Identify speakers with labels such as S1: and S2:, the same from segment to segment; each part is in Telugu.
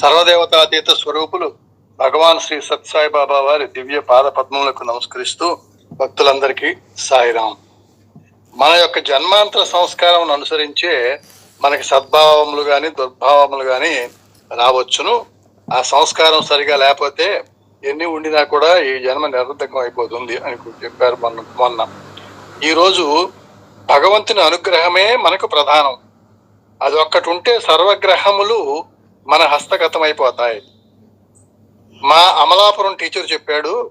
S1: సర్వదేవతాతీత స్వరూపులు భగవాన్ శ్రీ సత్సాయి బాబా వారి దివ్య పాద పద్మములకు నమస్కరిస్తూ భక్తులందరికీ సాయిరాం. మన యొక్క జన్మాంతర సంస్కారం అనుసరించే మనకి సద్భావములు కానీ దుర్భావములు కానీ రావచ్చును. ఆ సంస్కారం సరిగా లేకపోతే ఎన్ని ఉండినా కూడా ఈ జన్మ నిరర్థకం అయిపోతుంది అని చెప్పారు మొన్న మొన్న. ఈరోజు భగవంతుని అనుగ్రహమే మనకు ప్రధానం. అది ఒక్కటి ఉంటే సర్వగ్రహములు మన హస్తగతం అయిపోతాయి మా అమలాపురం టీచర్ చెప్పాడు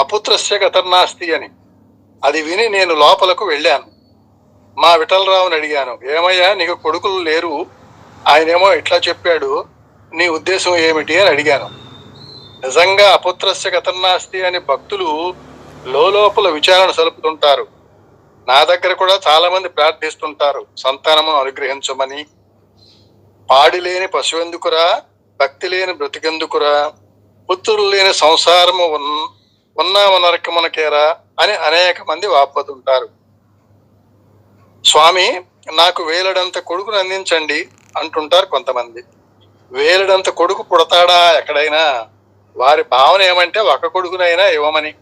S1: అపుత్రస్య గతర్నాస్తి అని. అది విని నేను లోపలకు వెళ్ళాను. మా విఠలరావుని అడిగాను ఏమయ్యా నీకు కొడుకులు లేరు? ఆయనేమో ఇట్లా చెప్పాడు నీ ఉద్దేశం ఏమిటి? అని అడిగాను. నిజంగా అపుత్రస్య గతర్నాస్తి అని భక్తులు లోపల విచారణ సలుపుతుంటారు. నా దగ్గర కూడా చాలామంది ప్రార్థిస్తుంటారు సంతానమును అనుగ్రహించమని పాడి లేని పశువెందుకురా? భక్తి లేని బ్రతికెందుకురా? పుత్రులు లేని సంసారము ఉన్న ఉన్నాము నరకమునకేరా? అని అనేక మంది వాపోతుంటారు. స్వామి నాకు వేలడంత కొడుకును అందించండి అంటుంటారు కొంతమంది. వేలడంత కొడుకు పుడతాడా ఎక్కడైనా? వారి భావన ఏమంటే ఒక కొడుకునైనా ఇవ్వమని.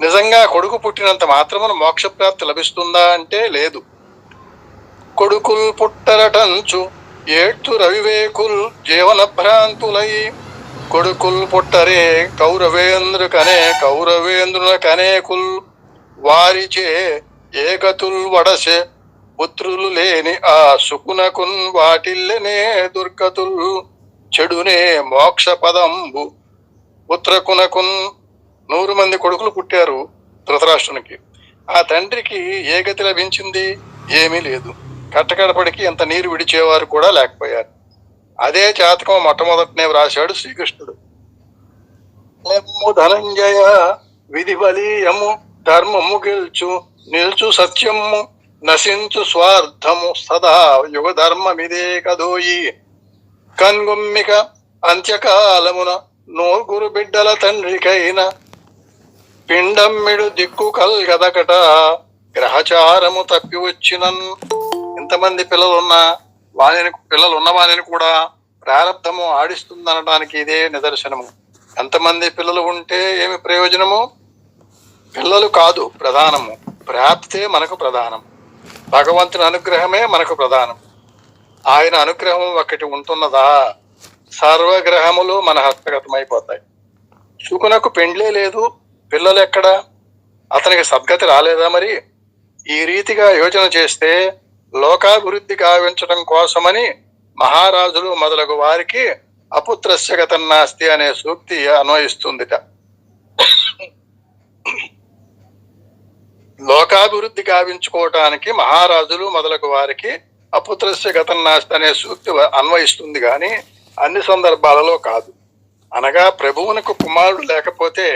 S1: నిజంగా కొడుకు పుట్టినంత మాత్రమున మోక్షప్రాప్తి లభిస్తుందా అంటే లేదు. కొడుకులు పుట్టరటంచు ఏట్టు రవివేకుల్ జీవన భ్రాంతులై. కొడుకుల్ పుట్టరే కౌరవేంద్రు కనే కౌరవేంద్రుల కనేకుల్ వారిచే ఏకతుల్ వడసె పుత్రులు లేని ఆ సుకునకున్ వాటిల్లనే దుర్గతుల్. చెడునే మోక్ష పదంబు పుత్రకునకున్. నూరు మంది కొడుకులు పుట్టారు ధృతరాష్ట్రునికి. ఆ తండ్రికి ఏ గతి లభించింది? ఏమీ లేదు. కట్టకడపడికి ఎంత నీరు విడిచేవారు కూడా లేకపోయారు. అదే జాతకం మొట్టమొదటనే వ్రాశాడు శ్రీకృష్ణుడు. లెమ్ము ధనంజయ విధి బలీయము ధర్మము గెల్చు నిల్చు సత్యము నశించు స్వార్థము సదా యుగ ధర్మమిదే కదోయి. కన్గుమ్మిక అంత్యకాలమున నోగురు బిడ్డల తండ్రికైన పిండమ్మిడు దిక్కు కల్గదకట గ్రహచారము తప్పి వచ్చినన్ ఎంతమంది పిల్లలున్నా వాణిని పిల్లలు ఉన్న వారిని కూడా ప్రారంధము ఆడిస్తుందనడానికి ఇదే నిదర్శనము. ఎంతమంది పిల్లలు ఉంటే ఏమి ప్రయోజనము? పిల్లలు కాదు ప్రధానము. ప్రాప్తే మనకు ప్రధానం. భగవంతుని అనుగ్రహమే మనకు ప్రధానం. ఆయన అనుగ్రహం ఒకటి ఉంటున్నదా? సర్వగ్రహములు మన హస్తగతమైపోతాయి. శుకునకు పెండ్లే లేదు. పిల్లలు ఎక్కడ? అతనికి సద్గతి రాలేదా మరి? ఈ రీతిగా యోచన చేస్తే లోకాభివృద్ధి గావించడం కోసమని మహారాజులు మొదలగు వారికి అపుత్రస్య గతన్నాస్తి అనే సూక్తి అన్వయిస్తుందిట. లోకాభివృద్ధి గావించుకోవటానికి మహారాజులు మొదలగు వారికి అపుత్రస్య గతన్నాస్తి అనే సూక్తి అన్వయిస్తుంది కానీ అన్ని సందర్భాలలో కాదు. అనగా ప్రభువునకు కుమారుడు లేకపోతే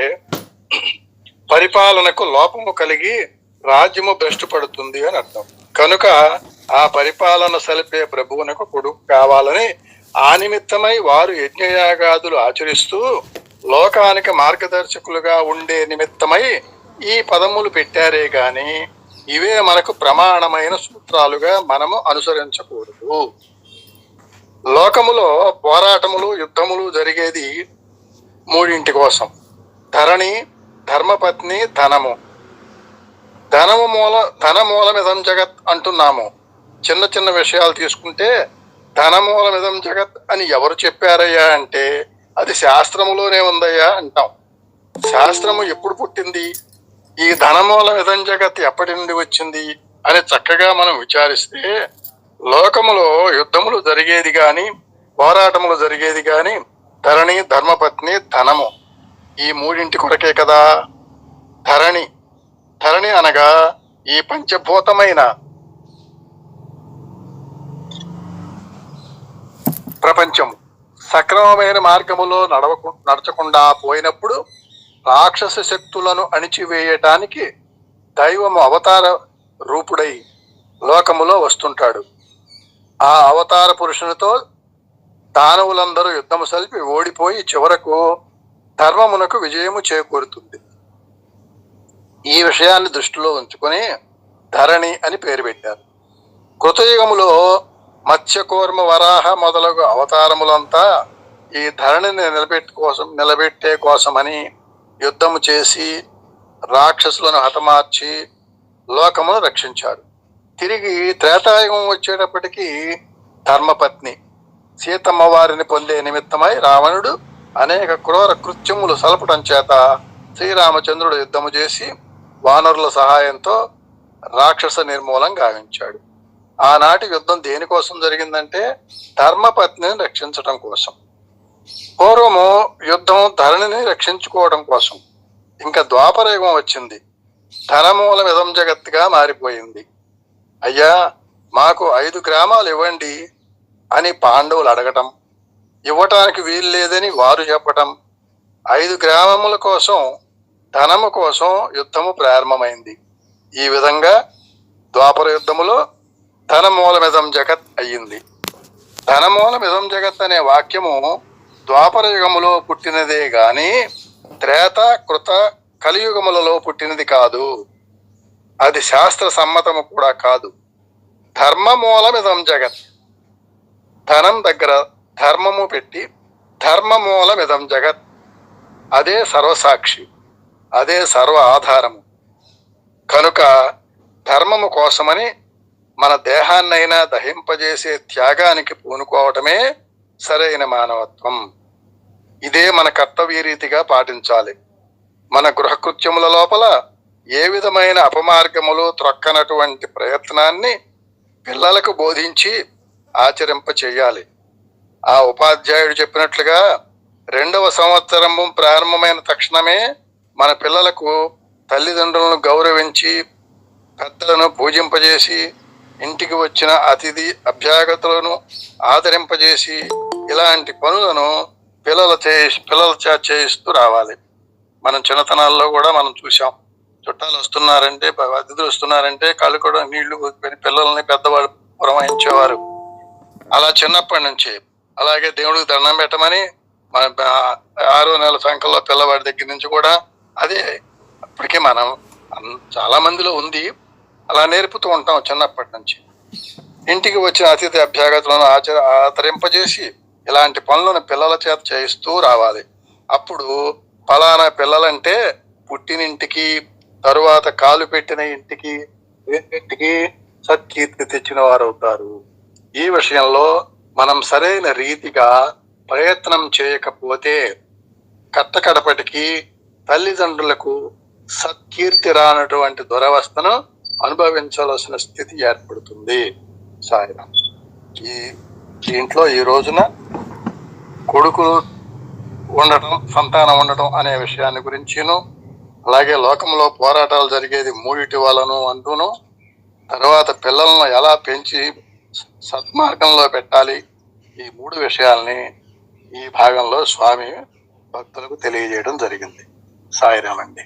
S1: పరిపాలనకు లోపము కలిగి రాజ్యము భ్రష్టు పడుతుంది అని అర్థం. కనుక ఆ పరిపాలన సలిపే ప్రభువునకు కొడుకు కావాలని ఆ నిమిత్తమై వారు యజ్ఞయాగాదులు ఆచరిస్తూ లోకానికి మార్గదర్శకులుగా ఉండే నిమిత్తమై ఈ పదములు పెట్టారే గాని ఇవే మనకు ప్రమాణమైన సూత్రాలుగా మనము అనుసరించకూడదు. లోకములో పోరాటములు యుద్ధములు జరిగేది మూడింటి కోసం. ధరణి ధర్మపత్ని ధనము. ధనము మూల ధన మూలమిదం జగత్ అంటున్నాము. చిన్న చిన్న విషయాలు తీసుకుంటే ధనమూలమిదం జగత్ అని ఎవరు చెప్పారయ్యా అంటే అది శాస్త్రములోనే ఉందయ్యా అంటాం. శాస్త్రము ఎప్పుడు పుట్టింది? ఈ ధనమూలమిదం జగత్ ఎప్పటి నుండి వచ్చింది? అని చక్కగా మనం విచారిస్తే లోకములో యుద్ధములు జరిగేది కానీ పోరాటములు జరిగేది కానీ ధరణి ధర్మపత్ని ధనము. ఈ మూడింటి కొరకే కదా. ధరణి ధరణి అనగా ఈ పంచభూతమైన ప్రపంచం సక్రమమైన మార్గములో నడవకు నడచకుండా పోయినప్పుడు రాక్షస శక్తులను అణిచివేయటానికి దైవము అవతార రూపుడై లోకములో వస్తుంటాడు. ఆ అవతార పురుషునితో దానవులందరూ యుద్ధము సల్పి ఓడిపోయి చివరకు ధర్మమునకు విజయము చేకూరుతుంది. ఈ విషయాన్ని దృష్టిలో ఉంచుకొని ధరణి అని పేరు పెట్టారు. కృతయుగములో మత్స్యకూర్మ వరాహ మొదలగు అవతారములంతా ఈ ధరణిని నిలబెట్టు కోసం నిలబెట్టే కోసమని యుద్ధము చేసి రాక్షసులను హతమార్చి లోకమును రక్షించాడు. తిరిగి త్రేతాయుగం వచ్చేటప్పటికీ ధర్మపత్ని సీతమ్మ వారిని పొందే నిమిత్తమై రావణుడు అనేక క్రూర కృత్యములు సలపటం చేత శ్రీరామచంద్రుడు యుద్ధము చేసి వానరుల సహాయంతో రాక్షస నిర్మూలం గావించాడు. ఆనాటి యుద్ధం దేనికోసం జరిగిందంటే ధర్మపత్నిని రక్షించడం కోసం. పూర్వము యుద్ధం ధరణిని రక్షించుకోవడం కోసం. ఇంకా ద్వాపరయుగం వచ్చింది. ధనమూల విధం జగత్తుగా మారిపోయింది. అయ్యా మాకు ఐదు గ్రామాలు ఇవ్వండి అని పాండవులు అడగటం ఇవ్వటానికి వీలు లేదని వారు చెప్పటం ఐదు గ్రామముల కోసం ధనము కోసం యుద్ధము ప్రారంభమైంది. ఈ విధంగా ద్వాపర యుద్ధములో ధనమూలమిదం జగత్ అయ్యింది. ధనమూలమిదం జగత్ అనే వాక్యము ద్వాపర యుగములో పుట్టినదే గాని త్రేత కృత కలియుగములలో పుట్టినది కాదు. అది శాస్త్ర సమ్మతము కూడా కాదు. ధర్మమూలమిదం జగత్. ధనం దగ్గర ధర్మము పెట్టి ధర్మమూలమిదం జగత్. అదే సర్వసాక్షి. అదే సర్వ ఆధారము. కనుక ధర్మము కోసమని మన దేహాన్నైనా దహింపజేసే త్యాగానికి పూనుకోవటమే సరైన మానవత్వం. ఇదే మన కర్తవ్య రీతిగా పాటించాలి. మన గృహకృత్యముల లోపల ఏ విధమైన అపమార్గములు త్రొక్కనటువంటి ప్రయత్నాన్ని పిల్లలకు బోధించి ఆచరింప చేయాలి. ఆ ఉపాధ్యాయుడు చెప్పినట్లుగా రెండవ సంవత్సరము ప్రారంభమైన తక్షణమే మన పిల్లలకు తల్లిదండ్రులను గౌరవించి పెద్దలను పూజింపజేసి ఇంటికి వచ్చిన అతిథి అభ్యాగతులను ఆదరింపజేసి ఇలాంటి పనులను పిల్లల చే పిల్లల చేత చేయిస్తూ రావాలి. మనం చిన్నతనాల్లో కూడా మనం చూసాం చుట్టాలు వస్తున్నారంటే అతిథులు వస్తున్నారంటే కళ్ళు కూడా నీళ్ళు పోసుకొని పిల్లల్ని పెద్దవాళ్ళు పురమాయించేవారు. అలా చిన్నప్పటి నుంచి అలాగే దేవుడికి దండం పెట్టమని మన ఆరో నెల సంఖ్యలో పిల్లవాడి దగ్గర నుంచి కూడా అదే అప్పటికే మనం చాలా మందిలో ఉంది. అలా నేర్పుతూ ఉంటాం చిన్నప్పటి నుంచి. ఇంటికి వచ్చిన అతిథి అభ్యాగతులను ఆచర ఆచరింపజేసి ఇలాంటి పనులను పిల్లల చేత చేయిస్తూ రావాలి. అప్పుడు ఫలానా పిల్లలంటే పుట్టినింటికి తరువాత కాలు పెట్టిన ఇంటికి ఇంటికి సత్కీర్తి తెచ్చిన వారు అవుతారు. ఈ విషయంలో మనం సరైన రీతిగా ప్రయత్నం చేయకపోతే కట్టకడపటికి తల్లిదండ్రులకు సత్కీర్తి రానటువంటి దురవస్థను అనుభవించవలసిన స్థితి ఏర్పడుతుంది. సాయిరాం ఈ దీంట్లో ఈ రోజున కొడుకు ఉండటం సంతానం ఉండటం అనే విషయాన్ని గురించిను అలాగే లోకంలో పోరాటాలు జరిగేది మూడిటి వలను అంటూను తర్వాత పిల్లలను ఎలా పెంచి సత్మార్గంలో పెట్టాలి ఈ మూడు విషయాల్ని ఈ భాగంలో స్వామి భక్తులకు తెలియజేయడం జరిగింది. సాయిరామండి